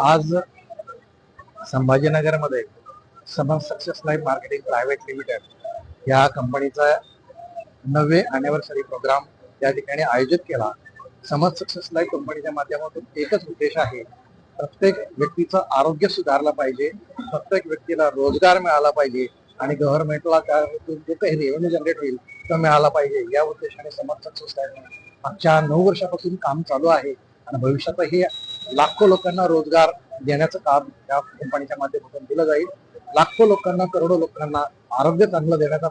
आज संभाजीनगरमध्ये Samar success life marketing private limited या कंपनीचा नववे अॅनिव्हर्सरी प्रोग्राम या ठिकाणी आयोजित केला. समज सक्सेस लाईफ कंपनीच्या माध्यमातून एकच उद्देश आहे प्रत्येक व्यक्तीचं आरोग्य सुधारलं पाहिजे प्रत्येक व्यक्तीला रोजगार मिळाला पाहिजे आणि गव्हर्नमेंटला काय जो काही रेव्हेन्यू जनरेट होईल तो मिळाला पाहिजे. या उद्देशाने समज सक्सेस लाईफ मागच्या नऊ वर्षापासून काम चालू आहे आणि भविष्यातही लाखो लोकांना रोजगार देण्याचं काम या कंपनीच्या माध्यमातून दिलं जाईल. लाखो लोकांना करोडो लोकांना आरोग्य चांगलं देण्याचा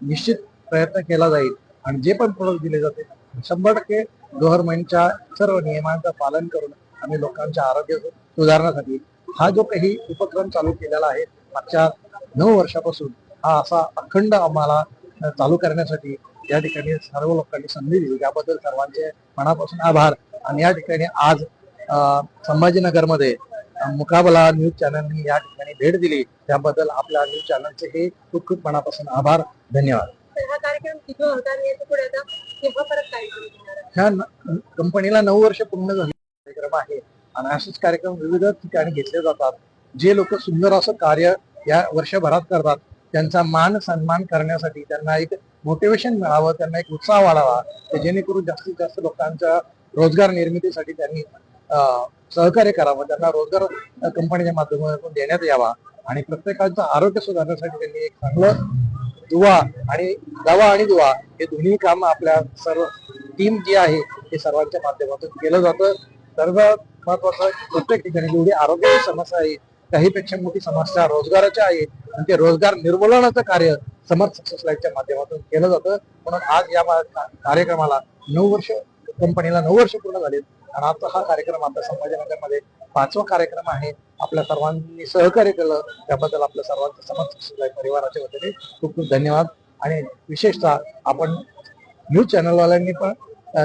निश्चित प्रयत्न केला जाईल आणि जे पण प्रोडक्ट दिले जाते शंभर टक्के गव्हर्नमेंटच्या सर्व नियमांचं पालन करून आम्ही लोकांच्या आरोग्य सुधारण्यासाठी हा जो काही उपक्रम चालू केलेला आहे मागच्या नऊ वर्षापासून हा असा अखंड आम्हाला चालू करण्यासाठी या ठिकाणी सर्व लोकांनी संधी दिली. त्याबद्दल सर्वांचे मनापासून आभार आणि या ठिकाणी आज संभाजीनगरमध्ये मुकाबला न्यूज चॅनलनी या ठिकाणी भेट दिली. त्याबद्दल आपल्या न्यूज चॅनलचे हे खूप खूप मनापासून आभार धन्यवाद? ह्या कंपनीला नऊ वर्ष पूर्ण झाले. कार्यक्रम आहे. आणि असेच कार्यक्रम विविध ठिकाणी घेतले जातात. जे लोक सुंदर असं कार्य या वर्षभरात करतात त्यांचा मान सन्मान करण्यासाठी त्यांना एक मोटिवेशन मिळावं त्यांना एक उत्साह वाढावा जेणेकरून जास्तीत जास्त लोकांच्या रोजगार निर्मितीसाठी त्यांनी सहकार्य करावं त्यांना रोजगार कंपनीच्या माध्यमातून देण्यात यावा आणि प्रत्येकाचं आरोग्य सुधारण्यासाठी त्यांनी एक चांगलं दुवा आणि दवा आणि दुवा हे दोन्ही काम आपल्या सर्व टीम जी आहे ते सर्वांच्या माध्यमातून केलं जातं. सर्व महत्वाचं प्रत्येक ठिकाणी जेवढी आरोग्याची समस्या आहे काहीपेक्षा मोठी समस्या रोजगाराच्या आहे. आणि ते रोजगार निर्मूलनाचं कार्य समर्थ सक्सेस लाईफच्या माध्यमातून केलं जातं. म्हणून आज या कार्यक्रमाला नऊ वर्ष कंपनीला नऊ वर्ष पूर्ण झालेत. आणि आता हा कार्यक्रम आता संभाजीनगरमध्ये पाचवा कार्यक्रम आहे. आपल्या सर्वांनी सहकार्य केलं. त्याबद्दल आपल्या सर्वांचं समर्थ परिवाराच्या वतीने खूप खूप धन्यवाद. आणि विशेषतः आपण न्यूज चॅनलवाल्यांनी पण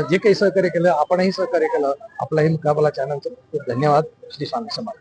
जे काही सहकार्य केलं आपणही सहकार्य केलं. आपलाही मुकाबला चॅनलचं खूप खूप धन्यवाद. श्री स्वामी समर्थ.